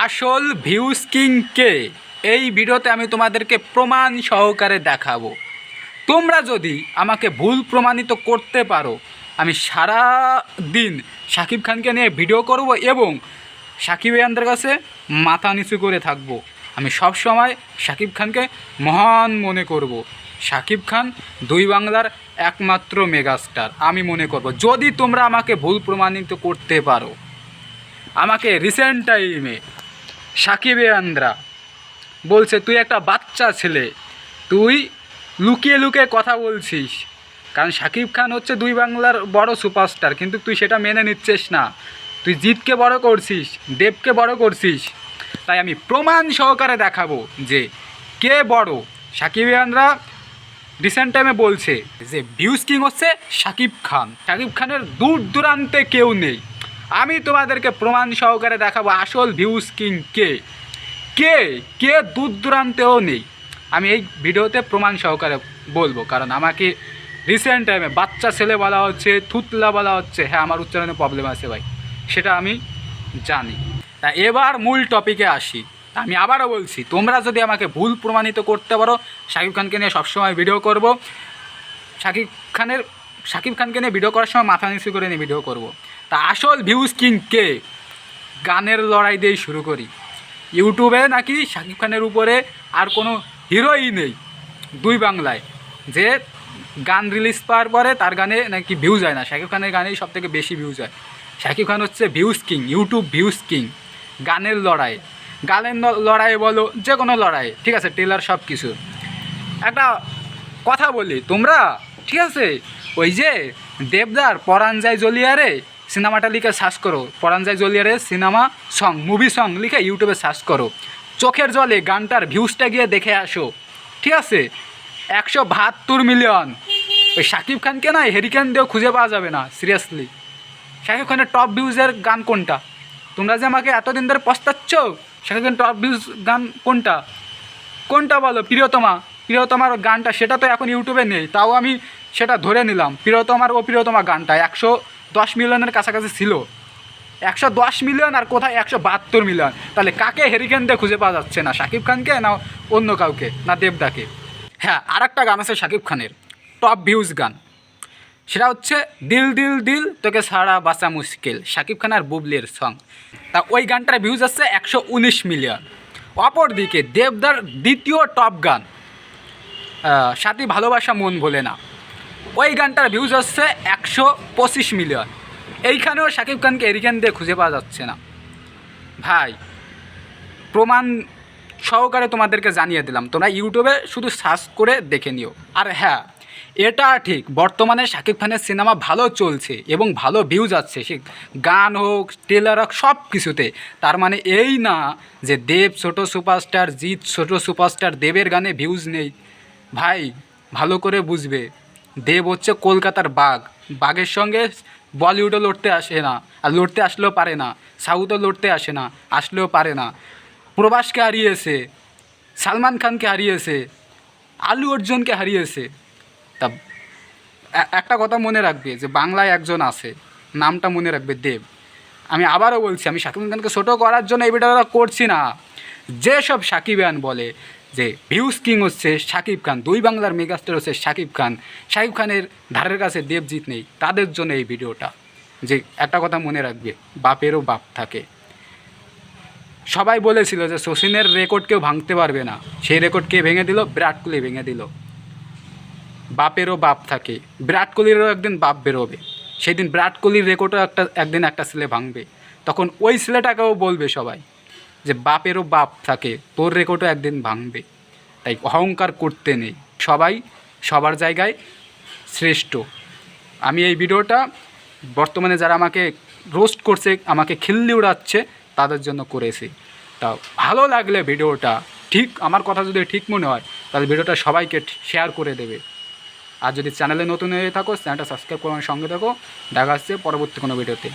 আসল ভিউজ কিংকে এই ভিডিওতে আমি তোমাদেরকে প্রমাণ সহকারে দেখাবো। তোমরা যদি আমাকে ভুল প্রমাণিত করতে পারো, আমি সারা দিন শাকিব খানকে নিয়ে ভিডিও করব এবং সাকিব ইয়ানদের কাছে মাথা নিচু করে থাকব। আমি সব সময় শাকিব খানকে মহান মনে করব। শাকিব খান দুই বাংলার একমাত্র মেগাস্টার, আমি মনে করব। যদি তোমরা আমাকে ভুল প্রমাণিত করতে পারো, আমাকে রিসেন্ট টাইমে সাকিব আন্দ্রা বলছে, তুই একটা বাচ্চা ছেলে, তুই লুকিয়ে লুকিয়ে কথা বলছিস। কারণ সাকিব খান হচ্ছে দুই বাংলার বড় সুপারস্টার, কিন্তু তুই সেটা মেনে নিচ্ছিস না। তুই জিতকে বড় করছিস, দেবকে বড় করছিস। তাই আমি প্রমাণ সহকারে দেখাবো যে কে বড়। সাকিব আন্দ্রা রিসেন্ট টাইমে বলছে যে, ভিউজ কিং হচ্ছে শাকিব খান। শাকিব খানের দূর দূরান্তে কেউ নেই। আমি তোমাদেরকে প্রমাণ সহকারে দেখাবো আসল ভিউজ কিং কে। কে? কে দূর দূরান্তেও নেই। আমি এই ভিডিওতে প্রমাণ সহকারে বলব, কারণ আমাকে রিসেন্ট টাইমে বাচ্চা ছেলে বলা হচ্ছে, থুতলা বলা হচ্ছে। হ্যাঁ আমার উচ্চারণে প্রবলেম আছে ভাই, সেটা আমি জানি। তা এবার মূল টপিকে আসি। আমি আবারও বলছি, তোমরা যদি আমাকে ভুল প্রমাণিত করতে পারো, শাকিব খানকে নিয়ে সবসময় ভিডিও করব। শাকিব খানের, শাকিব খানকে নিয়ে ভিডিও করার সময় মাথা নিচু করে নিয়ে ভিডিও করব। তা আসল ভিউজ কিং কে? গানের লড়াই দিয়েই শুরু করি। ইউটিউবে নাকি শাকিব খানের উপরে আর কোনো হিরোই নেই দুই বাংলায়। যে গান রিলিজ পাওয়ার পরে তার গানে নাকি ভিউজ হয় না। শাকিব খানের গানেই সব থেকে বেশি ভিউজ হয়। শাকিব খান হচ্ছে views king YouTube views king গানের লড়াই। গানের লড়াই বলো, যে কোনো লড়াই, ঠিক আছে টেলার সব কিছু। একটা কথা বলি, তোমরা, ঠিক আছে, ওই যে দেবদার, পরাণ যায় জলিয়ারে সিনেমাটা লিখে সার্চ করো। পরাণ যায় জলিয়ারে সিনেমা সং, মুভি সং লিখে ইউটিউবে সার্চ করো। চোখের জলে গানটার ভিউজটা গিয়ে দেখে আসো। ঠিক আছে? একশো বাহাত্তর মিলিয়ন। ওই শাকিব খানকে না হেরিকেন দিয়েও খুঁজে পাওয়া যাবে না সিরিয়াসলি শাকিব খানের টপ ভিউজের গান কোনটা? তোমরা যে আমাকে এতদিন ধরে পস্তাচ্ছ, শাকিব খান টপ ভিউজ গান কোনটা? কোনটা বলো? প্রিয়তমা। প্রিয়তমার গানটা, সেটা তো এখন ইউটিউবে নেই, তাও আমি সেটা ধরে নিলাম। প্রিয়তমার ও প্রিয়তমা গানটা, একশো দশ মিলিয়নের কাছাকাছি ছিল। একশো দশ মিলিয়ন আর কোথায় একশো বাহাত্তর মিলিয়ন? তাহলে কাকে হেরিকেন দিয়ে খুঁজে পাওয়া যাচ্ছে না? শাকিব খানকে না অন্য কাউকে? না দেবদাকে? হ্যাঁ আর একটা গান আছে শাকিব খানের। টপ ভিউজ গান। সেটা হচ্ছে দিল দিল দিল, তোকে সারা বাঁচা মুশকিল। শাকিব খান আর বুবলির সং তা ওই গানটার ভিউজ আছে একশো উনিশ মিলিয়ন। অপরদিকে দেবদার দ্বিতীয় টপ গান। সাথী ভালোবাসা মন ভোলে না। ওই গানটার ভিউজ হচ্ছে একশো পঁচিশ মিলিয়ন এইখানেও শাকিব খানকে এরিকান দিয়ে খুঁজে পাওয়া যাচ্ছে না। ভাই, প্রমাণ সহকারে তোমাদেরকে জানিয়ে দিলাম। তোমরা ইউটিউবে শুধু সার্চ করে দেখে নিও। আর হ্যাঁ এটা ঠিক, বর্তমানে শাকিব খানের সিনেমা ভালো চলছে এবং ভালো ভিউজ আছে সে গান হোক টেলার হোক, সব কিছুতে। তার মানে এই না যে দেব ছোট সুপারস্টার জিৎ ছোট সুপারস্টার দেবের গানে ভিউজ নেই। ভাই, ভালো করে বুঝবে। দেব হচ্ছে কলকাতার বাঘ। বাঘের সঙ্গে বলিউডও লড়তে আসে না, আর লড়তে আসলেও পারে না, সাউথও লড়তে আসে না, আসলেও পারে না। প্রবাসকে হারিয়েছে, সালমান খানকে হারিয়েছে, আলু অর্জুনকে হারিয়েছে। তা একটা কথা মনে রাখবে যে বাংলায় একজন আছে, নামটা মনে রাখবে দেব। আমি আবারও বলছি, আমি শাকিব খানকে ছোটো করার জন্য এই ভিডিওটা করছি না। যেসব সাকিবান বলে যে ভিউজ কিং হচ্ছে শাকিব খান, দুই বাংলার মেগাস্টার হচ্ছে শাকিব খান। শাকিব খানের ধারের কাছে দেবজিৎ নেই, তাদের জন্য এই ভিডিওটা। যে একটা কথা মনে রাখবে, বাপেরও বাপ থাকে। সবাই বলেছিল যে শচীনের রেকর্ড কেউ ভাঙতে পারবে না। সেই রেকর্ড কে ভেঙে দিল? বিরাট কোহলি ভেঙে দিল। বাপেরও বাপ থাকে। বিরাট কোহলিরও একদিন বাপ বেরোবে। সেই দিন বিরাট কোহলির রেকর্ডও একটা একদিন একটা ছেলে ভাঙবে। তখন ওই ছেলেটাকেও বলবে সবাই। যে বাপেরও বাপ থাকে, তোর রেকর্ডও একদিন ভাঙবে। তাই অহংকার করতে নেই। সবাই সবার জায়গায় শ্রেষ্ঠ। আমি এই ভিডিওটা বর্তমানে যারা আমাকে রোস্ট করছে, আমাকে খিল্লি উড়াচ্ছে, তাদের জন্য করেছি। তা ভালো লাগলে ভিডিওটা, ঠিক আমার কথা যদি ঠিক মনে হয়, তাহলে ভিডিওটা সবাইকে শেয়ার করে দেবে। আর যদি চ্যানেলে নতুন হয়ে থাকো চ্যানেলটা সাবস্ক্রাইব করে আমার সঙ্গে থাকো। দেখা হচ্ছে পরবর্তী কোনো ভিডিওতে।